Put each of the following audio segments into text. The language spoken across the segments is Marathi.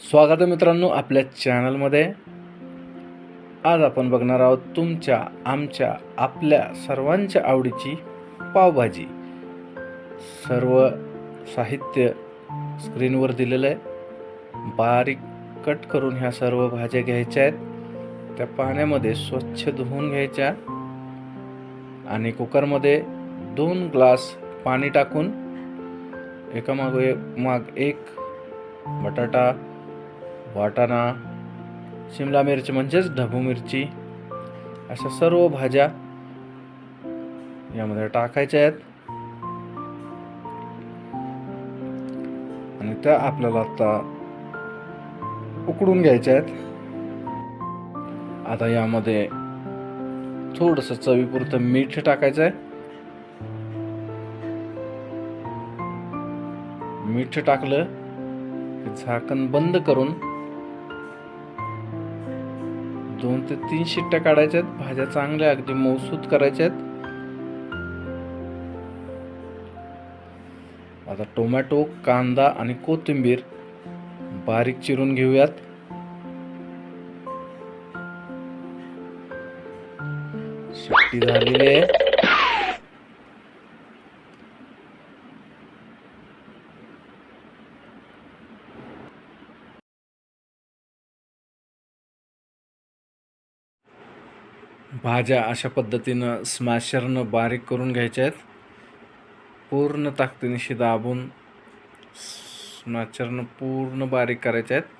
स्वागत आहे मित्रांनो आपल्या चॅनलमध्ये. आज आपण बघणार आहोत तुमच्या आमच्या आपल्या सर्वांच्या आवडीची पावभाजी. सर्व साहित्य स्क्रीनवर दिलेलं आहे. बारीक कट करून ह्या सर्व भाज्या घ्यायच्या आहेत. त्या पाण्यामध्ये स्वच्छ धुवून घ्यायच्या. आणि कुकरमध्ये दोन ग्लास पाणी टाकून एकामागे माग एक बटाटा वाटाणा शिमला मिरची म्हणजेच ढबू मिरची अशा सर्व भाज्या यामध्ये टाकायच्या आहेत. आणि त्या आपल्याला आता उकडून घ्यायच्या आहेत. आता यामध्ये थोडस चवीपुरतं मीठ टाकायचं आहे. मीठ टाकलं की झाकण बंद करून दोन ते तीन शिट्ट्या काढायच्या आहेत भाज्या चांगल्या अगदी मौसूद करायच्या आहेत आता टोमॅटो कांदा आणि कोथिंबीर बारीक चिरून घेऊयात. शिट्टी झालेली आहे. भाज्या अशा पद्धतीनं स्मॅशरनं बारीक करून घ्यायच्या आहेत. पूर्ण ताकदीनिशी दाबून स्मॅशरनं पूर्ण बारीक करायच्या आहेत.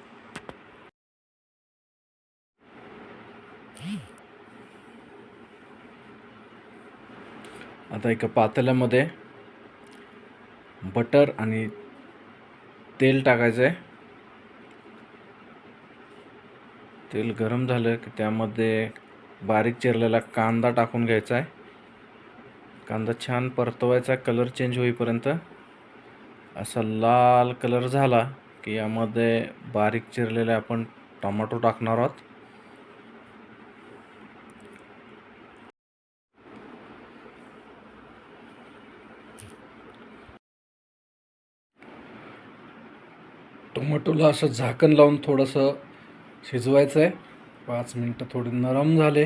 आता एका पातेल्यामध्ये बटर आणि तेल टाकायचं आहे. तेल गरम झालं की त्यामध्ये बारीक चिरलेला कांदा टाकून घ्यायचा आहे. कांदा छान परतवायचा कलर चेंज होईपर्यंत. असा लाल कलर झाला की यामध्ये बारीक चिरलेले आपण टोमॅटो टाकणार आहोत. टोमॅटोला असं झाकण लावून थोडंसं शिजवायचं आहे पाच मिनटं थोडे नरम झाले.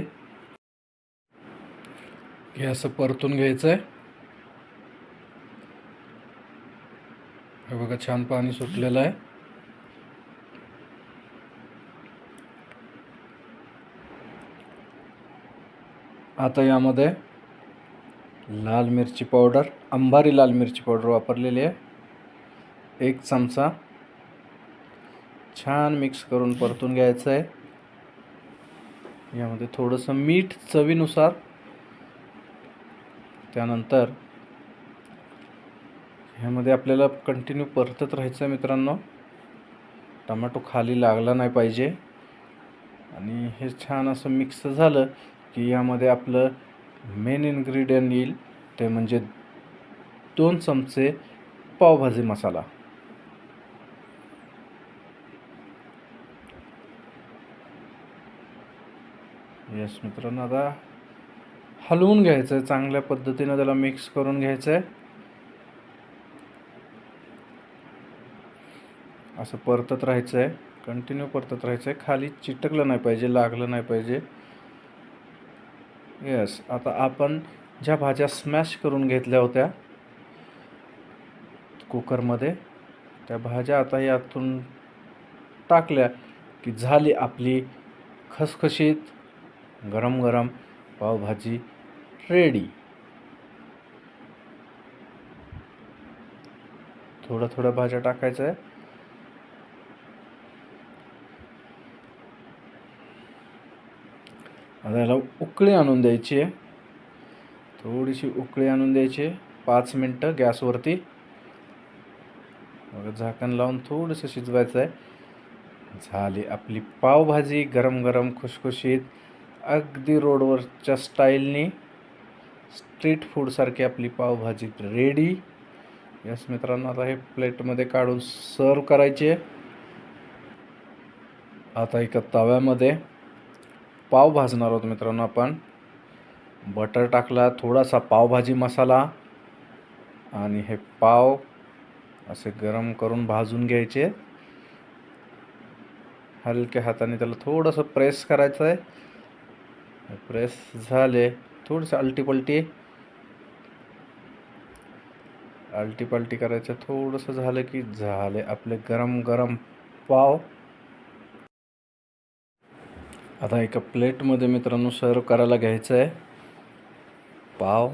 हे असं परतून घ्यायचं आहे हे बघा छान पाणी सुटलेलं आहे. आता यामध्ये लाल मिरची पावडर अंबारी लाल मिरची पावडर वापरलेली आहे. एक चमचा. छान मिक्स करून परतून घ्यायचं आहे यामध्ये थोडंसं मीठ चवीनुसार. त्यानंतर ह्यामध्ये आपल्याला कंटिन्यू परतत राहायचं आहे मित्रांनो. टमाटो खाली लागला नाही पाहिजे. आणि हे छान असं मिक्स झालं की यामध्ये आपलं मेन इन्ग्रेडियंट येईल. ते म्हणजे दोन चमचे पावभाजी मसाला. यस मित्रांनो आता हलवून घ्यायचं आहे चांगल्या पद्धतीनं त्याला मिक्स करून घ्यायचं आहे असं परतत राहायचं आहे कंटिन्यू परतत राहायचं आहे खाली चिटकलं नाही पाहिजे लागलं नाही पाहिजे. येस आता आपण ज्या भाज्या स्मॅश करून घेतल्या होत्या कुकरमध्ये त्या भाज्या आता यातून टाकल्या की झाली आपली खसखशीत गरम गरम पावभाजी रेडी थोडं थोड्या भाज्या टाकायचं आहे. आता याला उकळी आणून द्यायची आहे. थोडीशी उकळी आणून द्यायची आहे. पाच मिनटं गॅसवरती. मग झाकण लावून थोडंसं शिजवायचं आहे. झाली आपली पावभाजी गरम गरम खुशखुशीत अगदी रोडवरच्या स्टाईलनी स्ट्रीट फूडसारखी आपली पावभाजी रेडी यस मित्रांनो आता हे प्लेटमध्ये काढून सर्व करायचे. आता एका तव्यामध्ये पाव भाजणार आहोत मित्रांनो आपण. बटर टाकला थोडासा पावभाजी मसाला आणि हे पाव असे गरम करून भाजून घ्यायचे. हलक्या हाताने त्याला थोडंसं प्रेस करायचं आहे प्रेस झाले. थोडंसं अल्टीपल्टी. आलटी करायचं थोडंसं झालं की झाले आपले गरम गरम पाव. आता एका प्लेटमध्ये मित्रांनो सर्व करायला घ्यायचं आहे पाव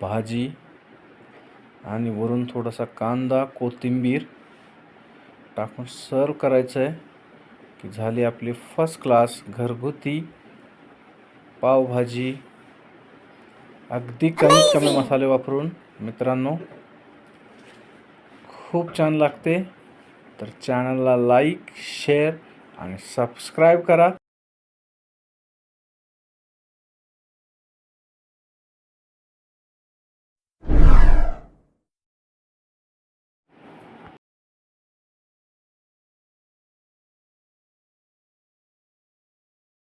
भाजी आणि वरून थोडासा कांदा कोथिंबीर टाकून सर्व करायचं आहे की झाली आपली फर्स्ट क्लास घरगुती पावभाजी. अगदी कमीत कमी मसाले वापरून मित्रांनो. खूप छान लागते. तर चॅनलला लाईक शेअर आणि सबस्क्राईब करा.